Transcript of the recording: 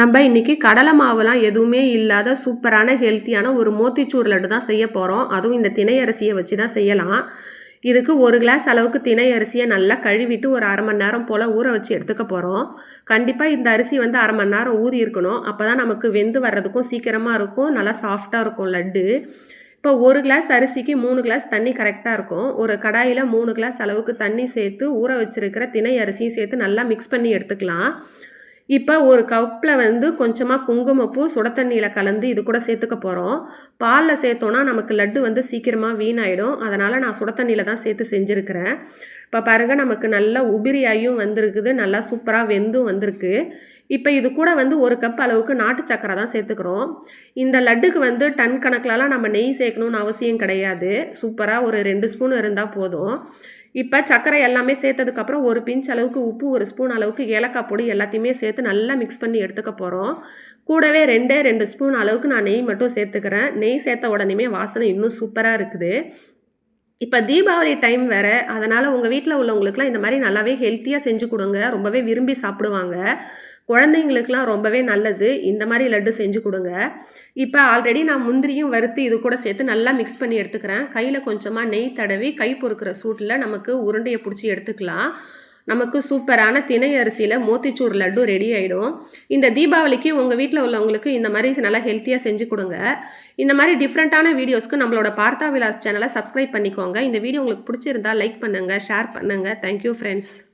நம்ம இன்றைக்கி கடலை மாவுலாம் எதுவுமே இல்லாத சூப்பரான ஹெல்த்தியான ஒரு மோத்திச்சூர் லட்டு தான் செய்ய போகிறோம் அதுவும் இந்த திணை அரிசியை வச்சு தான் செய்யலாம். இதுக்கு ஒரு கிளாஸ் அளவுக்கு திணை அரிசியை நல்லா கழுவிட்டு ஒரு அரை மணி நேரம் போல் ஊற வச்சு எடுத்துக்க போகிறோம் கண்டிப்பாக இந்த அரிசி வந்து அரை மணி நேரம் ஊறி இருக்கணும். அப்போ தான் நமக்கு வெந்து வர்றதுக்கும் சீக்கிரமாக இருக்கும். நல்லா சாஃப்டாக இருக்கும் லட்டு. இப்போ ஒரு கிளாஸ் அரிசிக்கு மூணு கிளாஸ் தண்ணி கரெக்டாக இருக்கும். ஒரு கடாயில் மூணு கிளாஸ் அளவுக்கு தண்ணி சேர்த்து ஊற வச்சுருக்கிற திணை அரிசியும் சேர்த்து நல்லா மிக்ஸ் பண்ணி எடுத்துக்கலாம். இப்போ ஒரு கப்பில் வந்து கொஞ்சமாக குங்குமப்பூ சுட தண்ணியில் கலந்து இது கூட சேர்த்துக்க போகிறோம் பாலில் சேர்த்தோன்னா நமக்கு லட்டு வந்து சீக்கிரமாக வீணாயிடும். அதனால் நான் சுட தண்ணியில் தான் சேர்த்து செஞ்சுருக்கிறேன். இப்போ பாருங்கள் நமக்கு நல்லா உபிரியாயும் வந்திருக்குது. நல்லா சூப்பராக வெந்தும் வந்திருக்கு. இப்போ இது கூட வந்து ஒரு கப் அளவுக்கு நாட்டு சக்கரை தான் சேர்த்துக்கிறோம். இந்த லட்டுக்கு வந்து டன் கணக்கிலலாம் நம்ம நெய் சேர்க்கணுன்னு அவசியம் கிடையாது. சூப்பராக ஒரு ரெண்டு ஸ்பூன் இருந்தால் போதும். இப்போ சர்க்கரை எல்லாமே சேர்த்ததுக்கப்புறம் ஒரு பிஞ்ச் அளவுக்கு உப்பு ஒரு ஸ்பூன் அளவுக்கு ஏலக்காய் பொடி எல்லாத்தையுமே சேர்த்து நல்லா மிக்ஸ் பண்ணி எடுத்துக்க போகிறோம் கூடவே ரெண்டே ரெண்டு ஸ்பூன் அளவுக்கு நான் நெய் மட்டும் சேர்த்துக்கிறேன். நெய் சேர்த்த உடனேமே வாசனை இன்னும் சூப்பராக இருக்குது. இப்போ தீபாவளி டைம் வேறு. அதனால் உங்கள் வீட்டில் உள்ளவங்களுக்குலாம் இந்த மாதிரி நல்லாவே ஹெல்த்தியாக செஞ்சு கொடுங்க. ரொம்பவே விரும்பி சாப்பிடுவாங்க. குழந்தைங்களுக்குலாம் ரொம்பவே நல்லது. இந்த மாதிரி லட்டு செஞ்சு கொடுங்க. இப்போ ஆல்ரெடி நான் முந்திரியும் வறுத்து இது கூட சேர்த்து நல்லா மிக்ஸ் பண்ணி எடுத்துக்கிறேன். கையில் கொஞ்சமாக நெய் தடவி கை பொறுக்கிற சூட்டில் நமக்கு உருண்டையை பிடிச்சி எடுத்துக்கலாம். நமக்கு சூப்பரான திணை அரிசியில் மோத்திச்சூர் லட்டு ரெடி ஆகிடும் இந்த தீபாவளிக்கு உங்கள் வீட்டில் உள்ளவங்களுக்கு இந்த மாதிரி நல்லா ஹெல்த்தியாக செஞ்சு கொடுங்க. இந்த மாதிரி டிஃப்ரெண்ட்டான வீடியோஸ்க்கு நம்மளோட பார்த்தா விலாஸ் சேனலை சப்ஸ்கிரைப் பண்ணிக்கோங்க. இந்த வீடியோ உங்களுக்கு பிடிச்சிருந்தா லைக் பண்ணுங்கள் ஷேர் பண்ணுங்கள் தேங்க்யூ ஃப்ரெண்ட்ஸ்